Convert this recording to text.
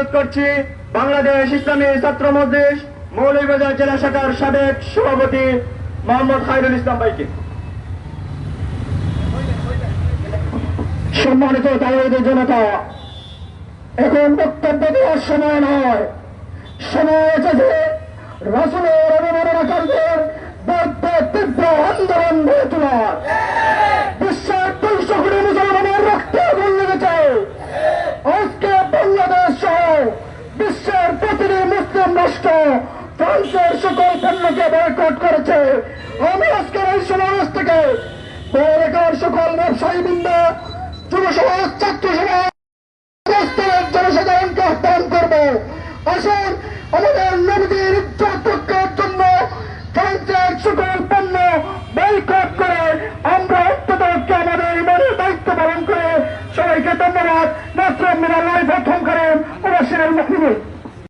অনুরোধ করছি, বাংলাদেশ ইসলামী ছাত্র মজলিস, মৌলভীবাজার জেলা শাখার সাবেক সভাপতি মোহাম্মদ খায়রুল ইসলাম ভাইকে। সম্মানিত দাওয়াইদের জনতা, এখন বক্তব্য দেওয়ার সময় নয়। সময় যে রাসুলের অবমাননাকারীদের বিরুদ্ধে তীব্র আন্দোলন গড়ে তোলার। ফ্রান্সের সকল পণ্যকে বয়কট করেছে। আমি আজকের এই সমাবেশ থেকে বড় সকল ব্যবসায়ী বৃন্দ যুব সমাজ ছাত্র সমাজ স্তরের জনসাধারণকে আহ্বান করব। আসুন, আমাদের ইজ্জত রক্ষার জন্য ফ্রান্সের সকল পণ্য বয়কট করে আমরা অত্যতকে আমাদের ইমানের দায়িত্ব পালন করে সবাইকে ধন্যবাদ। নাসরাম মিনাল্লাহ প্রথম করেন ওরা সিরাল